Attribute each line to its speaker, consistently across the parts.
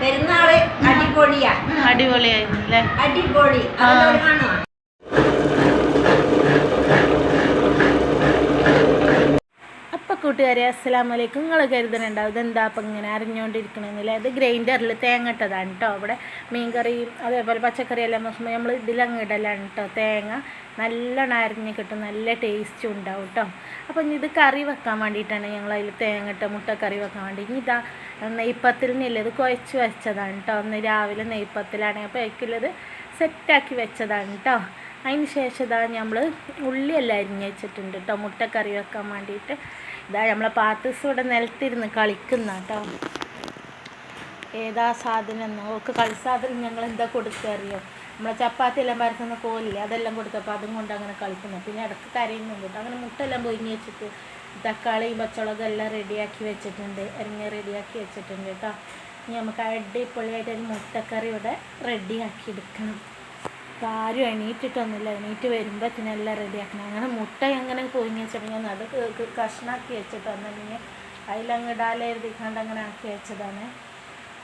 Speaker 1: പെരുന്നാൾ
Speaker 2: അടിപൊളിയാ.
Speaker 1: അടിപൊളിയായിരുന്നു അല്ലേ?
Speaker 2: അടിപൊളി
Speaker 1: ആ.
Speaker 2: അതൊരു കാണുക
Speaker 1: അപ്പം കൂട്ടുകാരെ അസ്സലാം വലൈക്കും നിങ്ങൾ കരുതണുണ്ടാവും ഇതെന്താ അപ്പം ഇങ്ങനെ അരിഞ്ഞുകൊണ്ടിരിക്കണമെന്നില്ല ഇത് ഗ്രൈൻഡറിൽ തേങ്ങ ഇട്ടതാണ് കേട്ടോ അവിടെ മീൻകറിയും അതേപോലെ പച്ചക്കറി എല്ലാം വെക്കുമ്പോൾ നമ്മൾ ഇതിലങ്ങ് ഇടലാണ് കേട്ടോ തേങ്ങ നല്ലോണം അരിഞ്ഞ് കിട്ടും നല്ല ടേസ്റ്റും ഉണ്ടാവും കേട്ടോ അപ്പം ഇത് കറി വെക്കാൻ വേണ്ടിയിട്ടാണ് ഞങ്ങൾ അതിൽ തേങ്ങ ഇട്ട മുട്ട കറി വെക്കാൻ വേണ്ടി. ഇനി ഇതാ നെയ്പ്പത്തിലിനില്ല ഇത് കുഴച്ച് വെച്ചതാണ് കേട്ടോ ഒന്ന് രാവിലെ നെയ്പ്പത്തിലാണ് അപ്പോൾ അതിക്കുള്ളത് സെറ്റാക്കി വെച്ചതാണ് കേട്ടോ അതിന് ശേഷം ഇതാ നമ്മൾ ഉള്ളിയെല്ലാം അരിഞ്ഞ് വെച്ചിട്ടുണ്ട് കേട്ടോ മുട്ടക്കറി വെക്കാൻ വേണ്ടിയിട്ട്. ഇതാ നമ്മളെ പാത്തസ് ഇവിടെ നിലത്തിരുന്ന് കളിക്കുന്ന കേട്ടോ ഏതാ സാധനം എന്ന് ഓക്ക് കളി സാധനം ഞങ്ങൾ എന്താ കൊടുക്കുക അറിയോ? നമ്മളെ ചപ്പാത്തി എല്ലാം പരത്തുന്ന കോലില്ലേ അതെല്ലാം കൊടുത്തപ്പോൾ അതും കൊണ്ട് അങ്ങനെ കളിക്കുന്നു. പിന്നെ ഇടയ്ക്ക് കരയുന്നുണ്ട് അങ്ങനെ മുട്ടെല്ലാം പൊയിഞ്ഞ് വെച്ചിട്ട് തക്കാളി പച്ചമുളകും എല്ലാം റെഡിയാക്കി വെച്ചിട്ടുണ്ട്. അരിഞ്ഞ് റെഡിയാക്കി വെച്ചിട്ടുണ്ട് കേട്ടോ. ഇനി നമുക്ക് അടിപൊളിയായിട്ട് ഒരു മുട്ടക്കറി ഇവിടെ റെഡിയാക്കി എടുക്കണം. അപ്പോൾ ആരും എണീറ്റിട്ടൊന്നുമില്ല. എണീറ്റ് വരുമ്പോഴത്തേനെല്ലാം റെഡിയാക്കണം അങ്ങനെ മുട്ട എങ്ങനെ പൊയിഞ്ഞ് വെച്ചപ്പോൾ ഞാൻ ക- കഷ്ണാക്കി വെച്ചിട്ട് വന്നിട്ടുണ്ടെങ്കിൽ അതിലങ്ങ് ഇടാലെ എഴുതിക്കാണ്ട് അങ്ങനെ ആക്കി വെച്ചതാണ്.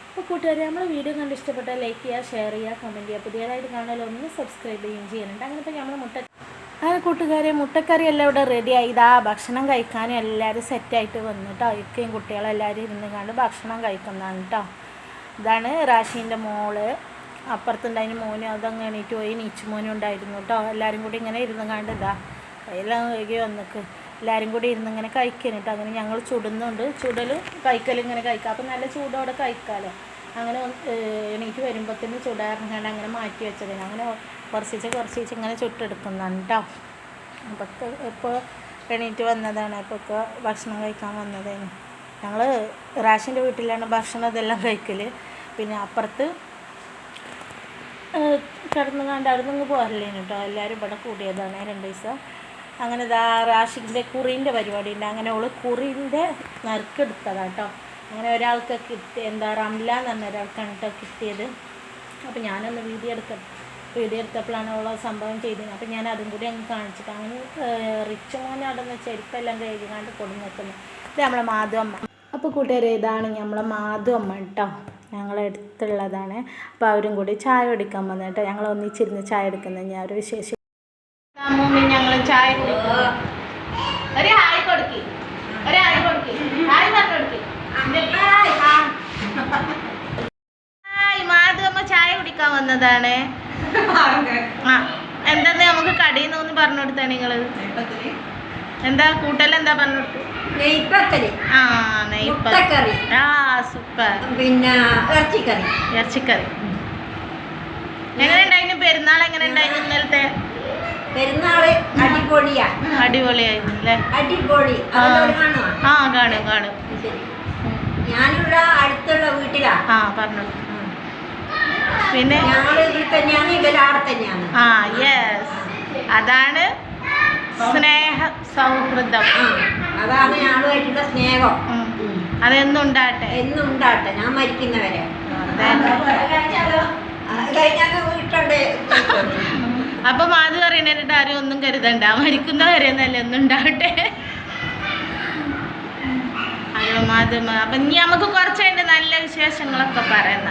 Speaker 1: അപ്പോൾ കൂട്ടുകാരെ നമ്മൾ വീഡിയോ കണ്ട് ഇഷ്ടപ്പെട്ടാൽ ലൈക്ക് ചെയ്യുക ഷെയർ ചെയ്യുക കമന്റ് ചെയ്യുക. പുതിയതായിട്ട് കാണാൻ ഒന്ന് സബ്സ്ക്രൈബ് ചെയ്യുകയും ചെയ്യുന്നുണ്ട് അങ്ങനെ ഇപ്പോൾ നമ്മൾ മുട്ട അങ്ങനെ കൂട്ടുകാരെ മുട്ടക്കറി എല്ലാം ഇവിടെ റെഡിയായി ഇതാ ഭക്ഷണം കഴിക്കാനും എല്ലാവരും സെറ്റായിട്ട് വന്നു കേട്ടോ ഇക്കയും കുട്ടികളെല്ലാവരും ഇരുന്ന് കണ്ട് ഭക്ഷണം കഴിക്കുന്നതാണ് കേട്ടോ ഇതാണ് റാഷീന്റെ മോൾ. അപ്പുറത്തുണ്ടായിന് മോന് അതങ്ങ് എണീറ്റ് പോയി. നീച്ചു മോനും ഉണ്ടായിരുന്നു കേട്ടോ. എല്ലാവരും കൂടി ഇങ്ങനെ ഇരുന്ന് കണ്ട് ഇതാ എല്ലാം വൈകി വന്നിക്ക്. എല്ലാവരും കൂടി ഇരുന്ന് ഇങ്ങനെ കഴിക്കാൻ കേട്ടോ. അങ്ങനെ ഞങ്ങൾ ചുടുന്നുണ്ട്. ചുടൽ കഴിക്കലും ഇങ്ങനെ കഴിക്കാം. അപ്പം നല്ല ചൂടോടെ കഴിക്കാമല്ലോ അങ്ങനെ എണീറ്റ് വരുമ്പോഴത്തേന് ചുടാറിഞ്ഞാണ്ട് അങ്ങനെ മാറ്റി വെച്ചതിന്. അങ്ങനെ കുറച്ചിച്ച് കുറച്ചിച്ച് ഇങ്ങനെ ചുട്ടെടുക്കുന്നുണ്ട് കേട്ടോ. ഇപ്പോൾ എണീറ്റ് വന്നതാണ്. ഇപ്പോൾ ഭക്ഷണം കഴിക്കാൻ വന്നതാണ് ഞങ്ങൾ റാഷന്റെ വീട്ടിലാണ് ഭക്ഷണം ഇതെല്ലാം കഴിക്കൽ പിന്നെ അപ്പുറത്ത് കിടന്നു കണ്ട് അവിടെ നിന്ന് കേട്ടോ എല്ലാവരും ഇവിടെ കൂടിയതാണ് രണ്ട് ദിവസം. അങ്ങനെ ഇതാ റാഷിന്റെ കുറീന്റെ പരിപാടി ഉണ്ട് അങ്ങനെ അവൾ കുറീന്റെ നറുക്കെടുത്തതാണ് കേട്ടോ അങ്ങനെ ഒരാൾക്ക് കിട്ടി എന്താ റംല എന്ന് പറഞ്ഞ ഒരാൾക്കാണ് കേട്ടോ കിട്ടിയത്. അപ്പോൾ ഞാനൊന്ന് വീഡിയോ എടുക്കാം വീഡിയോ എടുത്തപ്പോഴാണ് അവളെ സംഭവം ചെയ്തത് അപ്പോൾ ഞാൻ അതും കൂടി അങ്ങ് കാണിച്ചിട്ട് അങ്ങനെ റിച്ച് മോനെ അവിടെ നിന്ന് ചെരുപ്പെല്ലാം കഴുകാണ്ട് കൊടുന്ന് വെക്കുന്നത് ഇത് നമ്മളെ മാധു അമ്മ. അപ്പോൾ കൂട്ടുകാരെ ഇതാണ് നമ്മളെ മാധവമ്മ കേട്ടോ ഞങ്ങളെ അടുത്തുള്ളതാണ് അപ്പോൾ അവരും കൂടി ചായ കുടിക്കാൻ വന്നിട്ട് കേട്ടോ. ഞങ്ങൾ ഒന്നിച്ചിരുന്ന് ചായ എടുക്കുന്നത് ഞാൻ ഒരു വിശേഷം. ഞങ്ങൾ ചായ മാധവമ്മ ചായ കുടിക്കാൻ വന്നതാണ്. ആ എന്താന്ന് നമുക്ക് കടയിൽ നിന്ന് പറഞ്ഞു കൊടുത്താണ് നിങ്ങൾ? എന്താ കൂട്ടൽ എന്താ പറഞ്ഞത് കൊടുത്തു?
Speaker 2: നെയ്പ്പത്തൽ.
Speaker 1: ആ നെയ്പ്പ
Speaker 2: മുട്ടക്കറി.
Speaker 1: ആ സൂപ്പർ.
Speaker 2: പിന്നെ ഇറച്ചിക്കറി.
Speaker 1: ഇറച്ചിക്കറി. എങ്ങനെ ഉണ്ടായിരുന്നു പെരുന്നാൾ എങ്ങനെ ഉണ്ടായിരുന്നു ഇന്നലത്തെ?
Speaker 2: പെരുന്നാൾ അടിപൊളിയാ.
Speaker 1: അടിപൊളിയായിരുന്നു അല്ലേ
Speaker 2: അടിപൊളി.
Speaker 1: ആ. കാണും കാണും.
Speaker 2: ഞാനിവിടെ അടുത്തുള്ള വീട്ടിലാ.
Speaker 1: ആ പറഞ്ഞു പിന്നെ?
Speaker 2: ഞങ്ങൾ ഇവിടെ തന്നെയാണ് ഇവരവിടെ തന്നെയാണ്.
Speaker 1: ആ യെസ് അതാണ് സ്നേഹ സൗഹൃദം.
Speaker 2: അതാണ് അതാണ് ഞങ്ങളുമായിട്ടുള്ള സ്നേഹം.
Speaker 1: അതെന്നും ഉണ്ടാട്ടെ
Speaker 2: എന്നും ഉണ്ടാട്ടെ ഞാൻ മരിക്കുന്നവരെ.
Speaker 1: അതെ.
Speaker 2: അത്
Speaker 1: അപ്പൊ മാധു പറയുന്നതിട്ട് ആരും ഒന്നും കരുതണ്ട. മരിക്കുന്നവരെ നല്ല ഒന്നും ഉണ്ടാവട്ടെ അയ്യോ മാധു അപ്പൊ ഇനി നമുക്ക് കുറച്ചുണ്ട് നല്ല വിശേഷങ്ങളൊക്കെ പറയുന്ന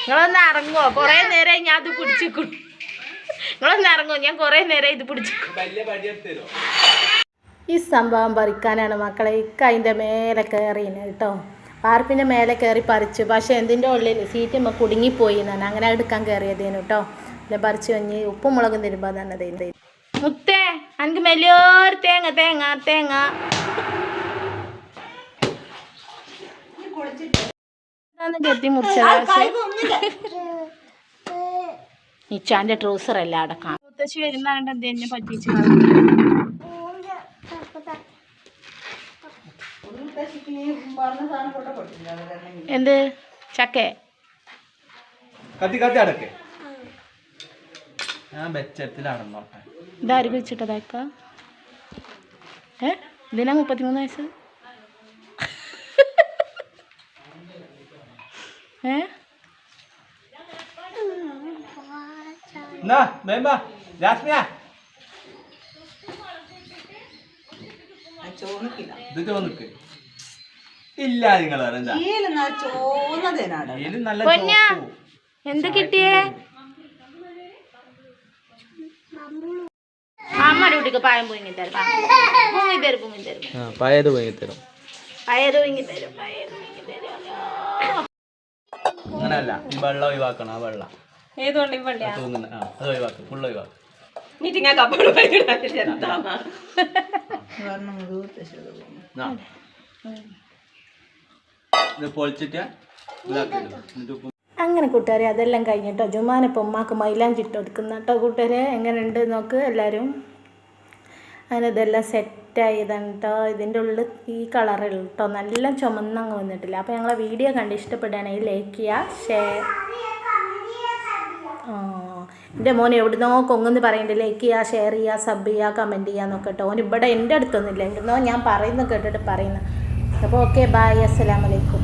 Speaker 1: നിങ്ങളൊന്ന് ഇറങ്ങോ കൊറേ നേരം ഞാൻ അത് പിടിച്ചു നിങ്ങളൊന്ന് ഇറങ്ങോ ഞാൻ കൊറേ നേരം ഇത് പിടിച്ചു ഈ സംഭവം പറിക്കാനാണ് മക്കളെ. ഇക്ക അതിന്റെ മേലെ കയറിന് കേട്ടോ. പാർപ്പിന്റെ മേലെ കയറി പറിച്ചു. പക്ഷെ എന്തിന്റെ ഉള്ളിൽ? നമ്മ കുടുങ്ങിപ്പോയി എന്നാണ്. അങ്ങനെ എടുക്കാൻ കയറിയതേനു കേട്ടോ. പിന്നെ പറിച്ചു കഴിഞ്ഞ് ഉപ്പും മുളകും തരുമ്പോൾ തന്നെ മുത്തേ എനിക്ക് മെല്ലിയോർ തേങ്ങ തേങ്ങ തേങ്ങ. മുറിച്ചത്? പക്ഷേ ഇച്ചാന്റെ ട്രൗസർ അല്ല അടക്കാം മുത്തശ്ശി വരുന്നാണ്ട് എന്ത് എന്നെ പറ്റിച്ച് എന്ത്? ചക്കേ?
Speaker 3: കത്തി കത്തി അടക്കേ. ഞാൻ
Speaker 1: ഇതാരും കുഴിച്ചിട്ടതാക്ക ഏ? ഇതിനാ മുപ്പത്തിമൂന്ന് വയസ്സ്? ഏ?
Speaker 3: എന്നാ വേമ്പ ജാസ്മിയ
Speaker 2: ചോന്നിക്കില്ല.
Speaker 3: ഇത് ചോന്നിക്ക്. ഇല്ല നിങ്ങൾ എന്താ?
Speaker 1: കിട്ടിയേ? അമ്മയുടെ കുട്ടിക്ക് പായം പൊങ്ങി തരും. പൊങ്ങി തരും പൊങ്ങി തരും.
Speaker 3: ആ പഴയത് പോയി തരും.
Speaker 1: പയത് പൊങ്ങി തരും പയത് തരും.
Speaker 3: അങ്ങനല്ല ഈ വെള്ളം ഒഴിവാക്കണം ആ വെള്ളം.
Speaker 4: ഏത് വള്ളി?
Speaker 3: തൂങ്ങുന്ന ആ അത് ഒഴിവാക്കും ഫുള്ള് ഒഴിവാക്കും.
Speaker 4: മീറ്റിംഗ് കപ്പട് എന്താ
Speaker 3: ആ. ഇത്. പൊളിച്ചിട്ട് ഇതാക്കിയിടും.
Speaker 1: അങ്ങനെ കൂട്ടുകാരെ അതെല്ലാം കഴിഞ്ഞിട്ടോ? ജുമാനിപ്പോൾ ഉമ്മാക്ക് മൈലാഞ്ചി ഇട്ട് കൊടുക്കുന്ന കേട്ടോ കൂട്ടുകാരെ. എങ്ങനെയുണ്ട്? നോക്ക് എല്ലാവരും. അങ്ങനെ ഇതെല്ലാം കേട്ടോ ഇതിന്റെ ഉള്ളിൽ ഈ കളറിൽ കേട്ടോ നല്ല ചുമന്നങ്ങ് വന്നിട്ടില്ല. അപ്പോൾ ഞങ്ങളെ വീഡിയോ കണ്ട് ഇഷ്ടപ്പെടുകയാണെങ്കിൽ ലൈക്ക് ചെയ്യുക ഷെയർ എന്റെ മോൻ എവിടുന്നോ കൊങ്ങെന്ന് പറയുന്നുണ്ട് ലൈക്ക് ചെയ്യുക ഷെയർ ചെയ്യുക സബ് ചെയ്യുക കമന്റ് ചെയ്യുക എന്നൊക്കെ കേട്ടോ ഓൻ ഇവിടെ എന്റെ അടുത്തൊന്നുമില്ല. എവിടുന്നോ ഞാൻ പറയുന്നത് കേട്ടിട്ട് പറയുന്നത് അപ്പോൾ ഓക്കെ ബായ് അസ്സലാമലൈക്കും